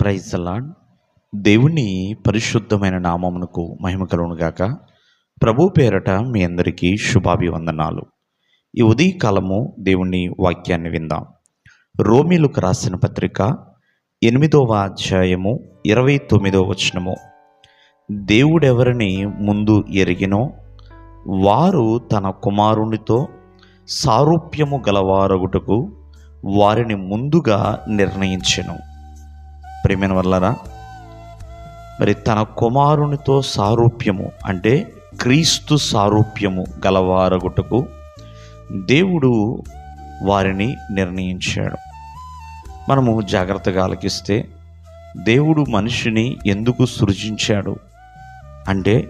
Praise lord దేవుని పరిశుద్ధమైన నామమునకు మహిమ కలుగునుగాక ప్రభు పేరట మీ అందరికీ శుభాభివందనాలు. ఈ ఉదయకాలము దేవుని వాక్యాన్ని విందాం. రోమిలకు రాసిన పత్రిక ఎనిమిదవ అధ్యాయము ఇరవై తొమ్మిదవ వచనము. దేవుడెవరిని ముందు ఎరిగినో వారు తన కుమారునితో సారూప్యము గలవారగుటకు వారిని ముందుగా నిర్ణయించెను. ప్రేమైన వల్లరా మరి తన కుమారునితో సారూప్యము అంటే క్రీస్తు సారూప్యము గలవారగుటకు దేవుడు వారిని నిర్ణయించాడు. మనము జాగ్రత్తగా ఆలకిస్తే దేవుడు మనిషిని ఎందుకు సృజించాడు అంటే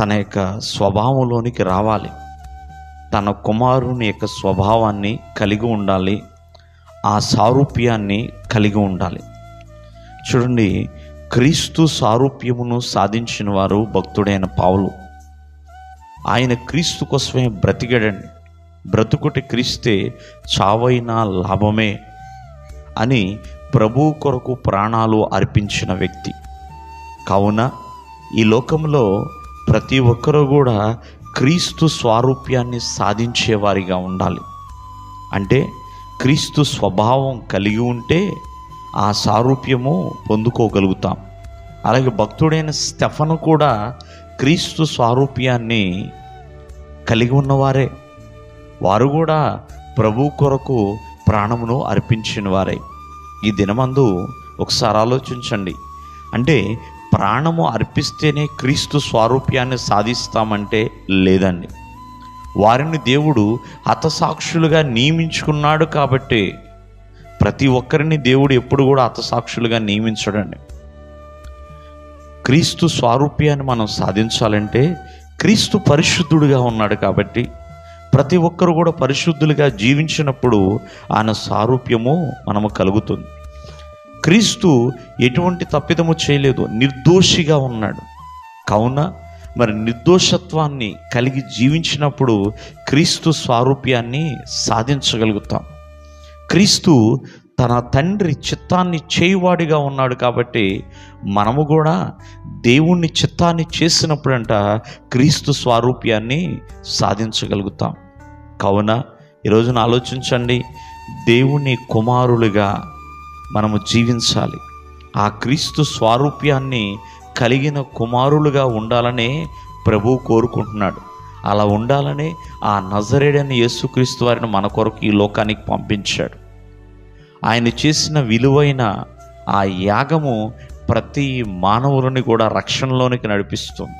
తన యొక్క స్వభావంలోనికి రావాలి. తన కుమారుని యొక్క స్వభావాన్ని కలిగి ఉండాలి. ఆ సారూప్యాన్ని కలిగి ఉండాలి. చూడండి క్రీస్తు సారూప్యమును సాధించిన వారు భక్తుడైన పావులు. ఆయన క్రీస్తు కోసమే బ్రతికాడండి. బ్రతుకుటి క్రీస్తే చావైన లాభమే అని ప్రభు కొరకు ప్రాణాలు అర్పించిన వ్యక్తి. కావున ఈ లోకంలో ప్రతి ఒక్కరూ కూడా క్రీస్తు స్వారూప్యాన్ని సాధించేవారిగా ఉండాలి. అంటే క్రీస్తు స్వభావం కలిగి ఉంటే ఆ సారూప్యము పొందుకోగలుగుతాం. అలాగే భక్తుడైన స్టెఫను కూడా క్రీస్తు స్వారూప్యాన్ని కలిగి ఉన్నవారే. వారు కూడా ప్రభు కొరకు ప్రాణమును అర్పించిన వారే. ఈ దినమందు ఒకసారి ఆలోచించండి. అంటే ప్రాణము అర్పిస్తేనే క్రీస్తు స్వారూప్యాన్ని సాధిస్తామంటే లేదండి. వారిని దేవుడు హతసాక్షులుగా నియమించుకున్నాడు కాబట్టి ప్రతి ఒక్కరిని దేవుడు ఎప్పుడు కూడా అతసాక్షులుగా నియమించడండి. క్రీస్తు స్వారూప్యాన్ని మనం సాధించాలంటే క్రీస్తు పరిశుద్ధుడుగా ఉన్నాడు కాబట్టి ప్రతి ఒక్కరు కూడా పరిశుద్ధులుగా జీవించినప్పుడు ఆయన సారూప్యము మనము కలుగుతుంది. క్రీస్తు ఎటువంటి తప్పిదము చేయలేదు నిర్దోషిగా ఉన్నాడు. కావున మరి నిర్దోషత్వాన్ని కలిగి జీవించినప్పుడు క్రీస్తు స్వారూప్యాన్ని సాధించగలుగుతాం. క్రీస్తు తన తండ్రి చిత్తాన్ని చేయువాడిగా ఉన్నాడు కాబట్టి మనము కూడా దేవుణ్ణి చిత్తాన్ని చేసినప్పుడంట క్రీస్తు స్వారూప్యాన్ని సాధించగలుగుతాం. కావున ఈరోజున ఆలోచించండి దేవుని కుమారులుగా మనము జీవించాలి. ఆ క్రీస్తు స్వారూప్యాన్ని కలిగిన కుమారులుగా ఉండాలనే ప్రభు కోరుకుంటున్నాడు. అలా ఉండాలనే ఆ నజరేడని యేసుక్రీస్తు వారిని మన కొరకు ఈ లోకానికి పంపించాడు. ఆయన చేసిన విలువైన ఆ యాగము ప్రతి మానవులని కూడా రక్షణలోనికి నడిపిస్తుంది.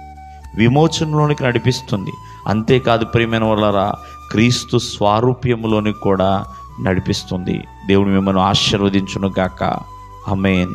విమోచనలోనికి నడిపిస్తుంది. అంతేకాదు ప్రియమైన వాళ్ళరా క్రీస్తు స్వారూప్యములోనికి కూడా నడిపిస్తుంది. దేవుడు మిమ్మల్ని ఆశీర్వదించును గాక అమేన్